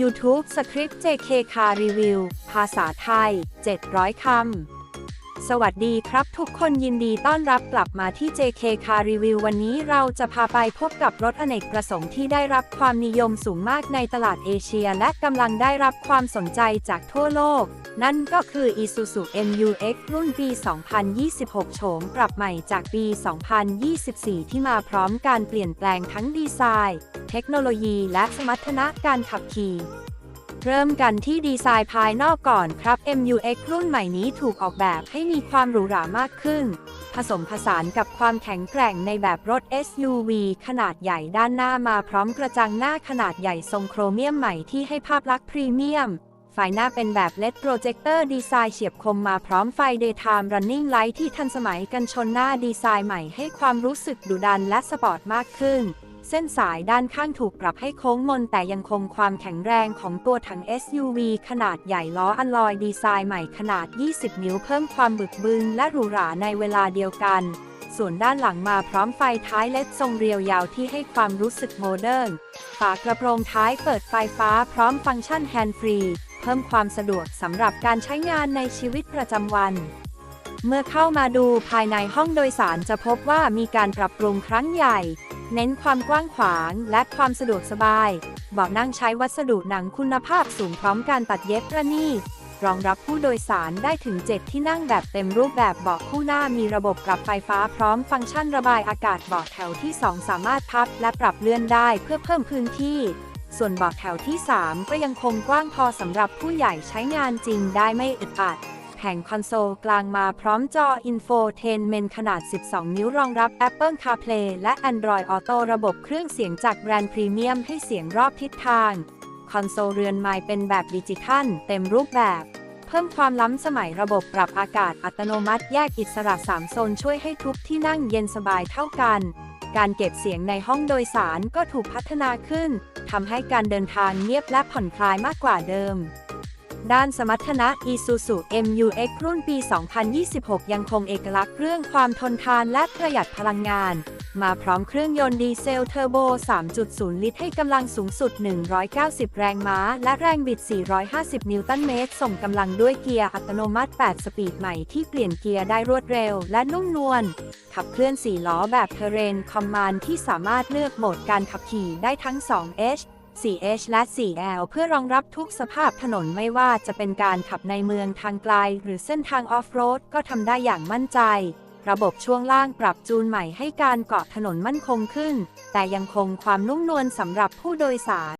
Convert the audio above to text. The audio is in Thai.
YouTube สคริปต์ JK คารีวิว ภาษาไทย 700 คำ สวัสดีครับทุกคนยินดีต้อนรับกลับมาที่ JK Car Review วันนี้เราจะพาไปพบกับรถอเนกประสงค์ที่ได้รับความนิยมสูงมากในตลาดเอเชีย และกำลังได้รับความสนใจจากทั่วโลก นั่นก็คือ Isuzu MU-X รุ่นปี 2026 โฉมปรับใหม่จากปี 2024 ที่มาพร้อมการเปลี่ยนแปลงทั้งดีไซน์ เทคโนโลยีและสมรรถนะการขับขี่ เริ่มกันที่ดีไซน์ภายนอกก่อนครับ MUX รุ่นใหม่นี้ถูกออกแบบให้มีความหรูหรามากขึ้น ผสมผสานกับความแข็งแกร่งในแบบรถ SUV ขนาดใหญ่ด้านหน้ามาพร้อมกระจังหน้าขนาดใหญ่ทรงโครเมียมใหม่ที่ให้ภาพลักษณ์พรีเมียมไฟหน้าเป็นแบบ LED โปรเจคเตอร์ดีไซน์เฉียบคมมาพร้อมไฟ Daytime Running Light ที่ทันสมัยกันชนหน้าดีไซน์ใหม่ให้ความรู้สึกดุดันและสปอร์ตมากขึ้น เส้นสายด้านข้างถูกปรับให้โค้งมนแต่ยังคงความแข็งแรงของตัวถัง SUV ขนาดใหญ่ล้ออัลลอยดีไซน์ใหม่ขนาด 20 นิ้วเพิ่มความบึกบึนและหรูหราในเวลาเดียวกัน ส่วนด้านหลังมาพร้อมไฟท้ายเล็ดทรงเรียวยาวที่ให้ความรู้สึกโมเดิร์น ฝากระโปรงท้ายเปิดไฟฟ้าพร้อมฟังก์ชันแฮนด์ฟรี เพิ่มความสะดวกสำหรับการใช้งานในชีวิตประจำวันเมื่อเข้ามาดูภายในห้องโดยสารจะพบว่ามีการปรับปรุงครั้งใหญ่ เน้นความกว้างขวางและความสะดวกสบาย เบาะนั่งใช้วัสดุหนังคุณภาพสูงพร้อมการตัดเย็บระณีรองรับผู้โดยสารได้ถึง 7 ที่นั่งแบบเต็มรูปแบบเบาะคู่หน้ามีระบบปรับไฟฟ้าพร้อมฟังก์ชันระบายอากาศเบาะแถวที่ 2 สามารถพับและปรับเลื่อนได้เพื่อเพิ่มพื้นที่ ส่วนเบาะแถวที่ 3 ก็ยังคงกว้างพอสำหรับผู้ใหญ่ใช้งานจริงได้ไม่อึดอัด แผงคอนโซลกลางมาพร้อมจอ Infotainment ขนาด 12 นิ้วรองรับ Apple CarPlay และ Android Auto ระบบเครื่องเสียงจากแบรนด์พรีเมียมให้เสียงรอบทิศทาง คอนโซลเรือนไม้เป็นแบบดิจิทัล เต็มรูปแบบ เพิ่มความล้ำสมัยระบบปรับอากาศอัตโนมัติแยกอิสระ 3 โซนช่วยให้ทุกที่นั่งเย็นสบายเท่ากันการเก็บเสียงในห้องโดยสารก็ถูกพัฒนาขึ้น ทำให้การเดินทางเงียบและผ่อนคลายมากกว่าเดิม ด้านสมรรถนะ Isuzu MU-X รุ่นปี 2026 ยังคงเอกลักษณ์เรื่องความทนทานและประหยัดพลังงาน มาพร้อมเครื่องยนต์ดีเซลเทอร์โบ 3.0 ลิตรให้กำลังสูงสุด 190 แรงม้า และแรงบิด 450 นิวตันเมตร ส่งกำลังด้วยเกียร์อัตโนมัติ 8 สปีดใหม่ที่เปลี่ยนเกียร์ได้รวดเร็วและนุ่มนวล ขับเคลื่อน 4 ล้อแบบ Terrain Command ที่สามารถเลือกโหมดการขับขี่ได้ทั้ง 2H 4H และ 4L เพื่อรองรับทุกสภาพถนนไม่ว่าจะเป็นการขับในเมืองทางไกล หรือเส้นทางออฟโรดก็ทำได้อย่างมั่นใจ ระบบช่วงล่างปรับจูนใหม่ให้การเกาะถนนมั่นคงขึ้น แต่ยังคงความนุ่มนวลสำหรับผู้โดยสาร